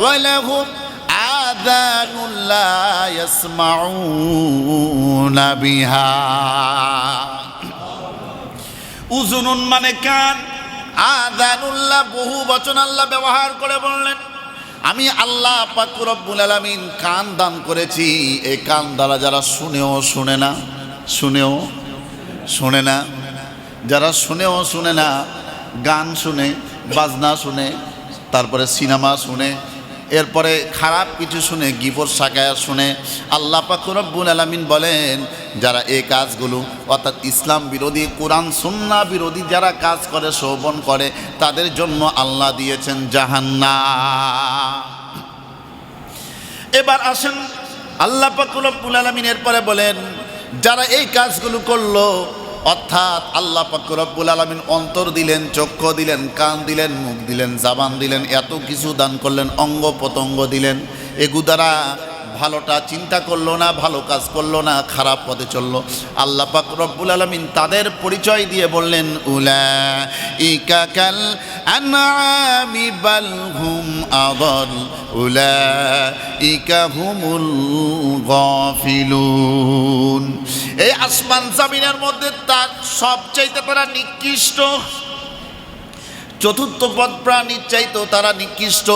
ওয়ালাহুম আযানুন লা ইয়াসমাউনা বিহা। উজুনুন মানে কান। আদানুল্লাহ বহু বচন আল্লাহ ব্যবহার করে বললেন। আমি আল্লাহ পাক রব্বুল আলামিন কান দান করেছি। এই কান দ্বারা যারা শুনেও শুনে না, শুনেও শুনে না, যারা শুনেও শুনে না, গান শুনে, বাজনা শুনে, তারপরে সিনেমা শুনে এরপরে খারাপ কিছু শুনে, গিবর সাকায়া শুনে আল্লাহ পাক রব্বুল আলামিন বলেন, যারা এই কাজগুলো, অর্থাৎ ইসলাম বিরোধী, কোরআন, সুন্না বিরোধী যারা কাজ করে, শোভন করে, তাদের জন্য আল্লাহ দিয়েছেন জাহান্না এবার আসেন, আল্লাহ পাক রব্বুল আলামিন এরপরে বলেন, যারা এই কাজগুলো করল অর্থাৎ আল্লাহ রব্বুল আলামিন অন্তর দিলেন চক্ষু দিলেন, কান দিলেন, মুখ দিলেন, জাবান দিলেন, এত কিছু দান করলেন, অঙ্গ প্রত্যঙ্গ দিলেন। এগু দ্বারা ভালোটা চিন্তা করল না, ভালো কাজ করল না, খারাপ পথে চলল। আল্লাহ পাক রব্বুল আলামিন তাদের পরিচয় দিয়ে বললেন উলা ইকাকাল আনআমি বাল হুম আদল উলা ইকা হুমুল গাফিলুন। এই আসমান জামিনের মধ্যে তার সবচাইতে তারা নিকৃষ্ট। চতুর্থ পদ প্রাণীর চাইতেও তারা নিকৃষ্ট।